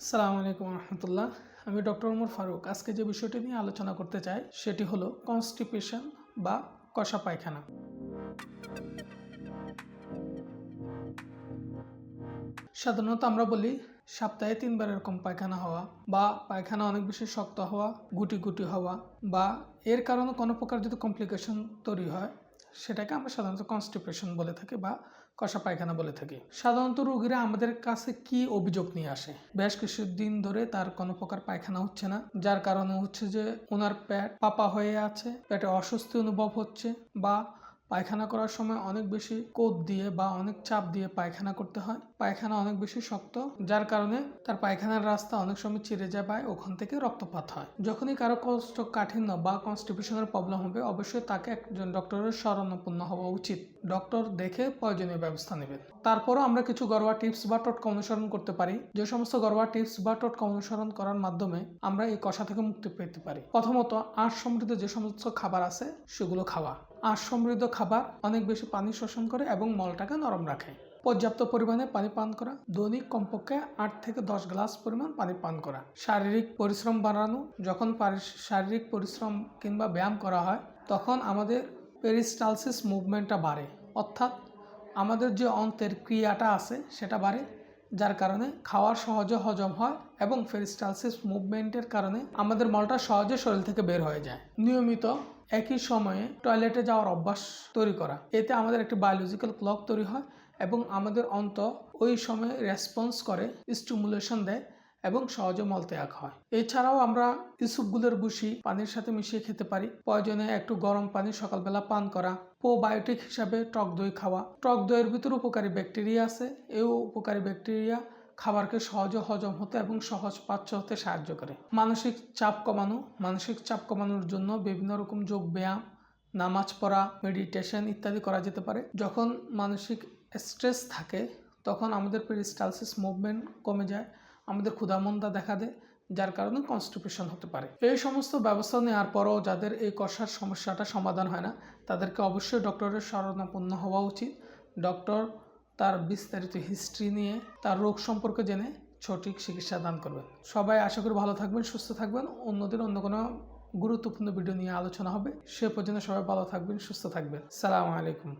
সালাম আলাইকুম রহমতুল্লাহ। আমি ডক্টর ওমর ফারুক। আজকে যে বিষয়টি নিয়ে আলোচনা করতে চাই, সেটি হলো কনস্টিপেশন বা কষা পায়খানা। সাধারণত আমরা বলি, সপ্তাহে তিনবার এরকম পায়খানা হওয়া বা পায়খানা অনেক বেশি শক্ত হওয়া, গুটি গুটি হওয়া বা এর কারণে কোনো প্রকার যদি কমপ্লিকেশন তৈরি হয় সেটাকে আমরা সাধারণত কনস্টিপেশন বলে থাকি বা কষা পায়খানা বলে থাকি। সাধারণত রোগীরা আমাদের কাছে কি অভিযোগ নিয়ে আসে? বেশ কিছু দিন ধরে তার কোনো প্রকার পায়খানা হচ্ছে না, যার কারণে হচ্ছে যে ওনার পেট পাপা হয়ে আছে, পেটে অস্বস্তি অনুভব হচ্ছে বা পায়খানা করার সময় অনেক বেশি কোপ দিয়ে বা অনেক চাপ দিয়ে পায়খানা করতে হয়। পায়খানা অনেক বেশি শক্ত, যার কারণে তার পায়খানার রাস্তা অনেক সময় চিরে যায় বা ওখান থেকে রক্তপাত হয়। যখনই কারও কষ্ট, কাঠিন্য বা কনস্টিপেশনের প্রবলেম হবে, অবশ্যই তাকে একজন ডক্টরের শরণাপন্ন হওয়া উচিত। ডক্টর দেখে প্রয়োজনীয় ব্যবস্থা নেবেন। তারপরও আমরা কিছু ঘরোয়া টিপস বা টোটকা অনুসরণ করতে পারি। যে সমস্ত ঘরোয়া টিপস বা টোটকা অনুসরণ করার মাধ্যমে আমরা এই কষা থেকে মুক্তি পেতে পারি। প্রথমত, আঁশ সমৃদ্ধ যে সমস্ত খাবার আছে, সেগুলো খাওয়া। আঁশ সমৃদ্ধ খাবার অনেক বেশি পানি শোষণ করে এবং মলটাকে নরম রাখে। পর্যাপ্ত পরিমাণে পানি পান করা। দৈনিক কমপক্ষে আট থেকে দশ গ্লাস পরিমাণ পানি পান করা। শারীরিক পরিশ্রম বাড়ানো। যখন শারীরিক পরিশ্রম কিংবা ব্যায়াম করা হয়, তখন আমাদের পেরিস্টালসিস মুভমেন্টটা বাড়ে। অর্থাৎ আমাদের যে অন্তের ক্রিয়াটা আছে, সেটা বাড়ে, যার কারণে খাওয়ার সহজে হজম হয় এবং ফেরিস্টালসিস মুভমেন্টের কারণে আমাদের মলটা সহজে শরীর থেকে বের হয়ে যায়। নিয়মিত একই সময়ে টয়লেটে যাওয়ার অভ্যাস তৈরি করা। এতে আমাদের একটি বায়োলজিক্যাল ক্লক তৈরি হয় এবং আমাদের অন্ত ওই সময়ে রেসপন্স করে স্টিমুলেশন দেয় এবং সহজে মলত্যাগ হয়। এছাড়াও আমরা ইসুপগুলোর বুসি পানির সাথে মিশিয়ে খেতে পারি। প্রয়োজনে একটু গরম পানি সকালবেলা পান করা। প্রোবায়োটিক হিসাবে টক দই খাওয়া। টক দইয়ের ভিতরে উপকারী ব্যাকটেরিয়া আছে। এই উপকারী ব্যাকটেরিয়া খাবারকে সহজে হজম হতে এবং সহজ পাচ্য হতে সাহায্য করে। মানসিক চাপ কমানো। মানসিক চাপ কমানোর জন্য বিভিন্ন রকম যোগ ব্যায়াম, নামাজ পড়া, মেডিটেশন ইত্যাদি করা যেতে পারে। যখন মানসিক স্ট্রেস থাকে, তখন আমাদের পেরিস্টালসিস মুভমেন্ট কমে যায়। আমাদের ক্ষুধামন্দা দেখা দেয়, যার কারণে কনস্টিপেশন হতে পারে। এই সমস্ত ব্যবস্থা নেওয়ার পরও যাদের এই কষার সমস্যাটা সমাধান হয় না, তাদেরকে অবশ্যই ডক্টরের শরণাপন্ন হওয়া উচিত। ডক্টর তার বিস্তারিত হিস্ট্রি নিয়ে, তার রোগ সম্পর্কে জেনে সঠিক চিকিৎসা দান করবেন। সবাই আশা করি ভালো থাকবেন, সুস্থ থাকবেন। অন্যদিন অন্য কোনো গুরুত্বপূর্ণ ভিডিও নিয়ে আলোচনা হবে। সে পর্যন্ত সবাই ভালো থাকবেন, সুস্থ থাকবেন। সালাম আলাইকুম।